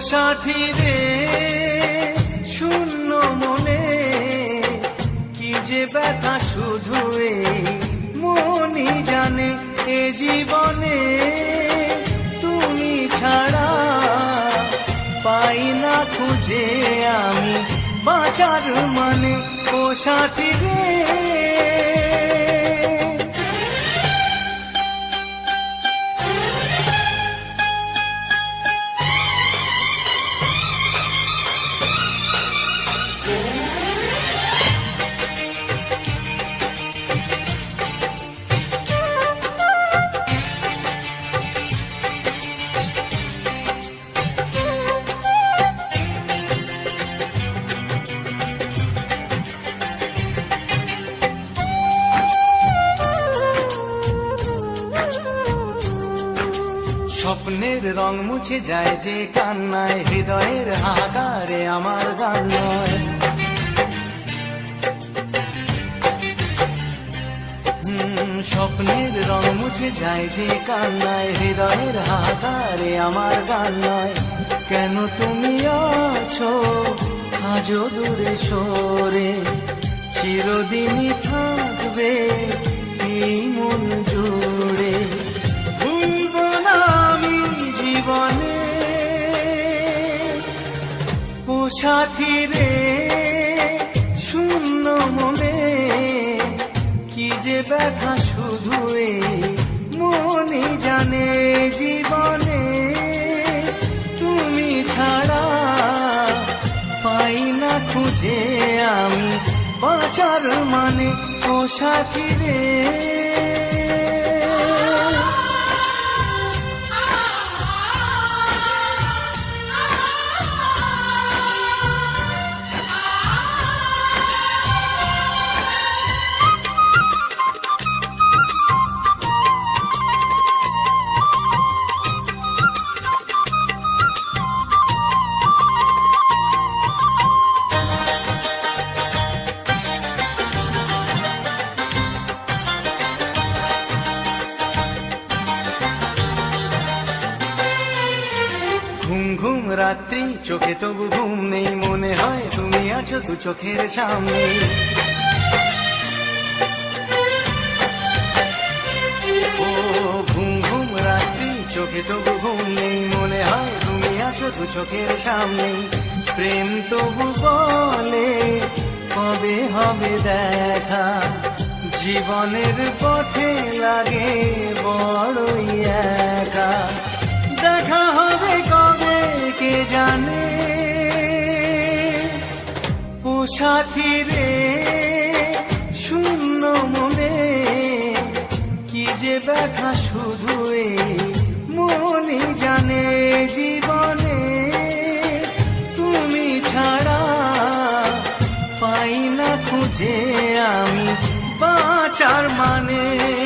সাথী রে শূন্য মনে, কি যে ব্যথা শুধু মনই জানে এ জীবনে। তুমি ছাড়া পাই না খুঁজে আমি বাঁচার মানে ও সাথী রে স্বপ্নের রং মুছে যায় যে কান্নায়, হৃদয়ের হাহাকারে আমার গান নয়। স্বপ্নের রং মুছে যায় যে কান্নায়, হৃদয়ের হাহাকারে আমার গান নয়। কেন তুমি আছো? আজও দূরে সরে, চিরদিনই সাথী রে শূন্য মনে, কি যে ব্যথা শুধু মনে জানে জীবনে। তুমি ছাড়া পাই না খুঁজে আমি বাঁচার মানে ও সাথী রে ঘুম রাত্রি, চোখে তবু ঘুম নেই, মনে হয় তুমি আছো দু চোখের সামনে। চোখে তবু ঘুম নেই, মনে হয় তুমি আছো দু চোখের সামনে। প্রেম তবু বলে, কবে হবে দেখা? জীবনের পথে লাগে বড়ই সাথী রে শূন্য মনে, কি যে ব্যথা শুধু মনে জানে জীবনে, তুমি ছাড়া পাই না খুঁজে আমি বাঁচার মানে।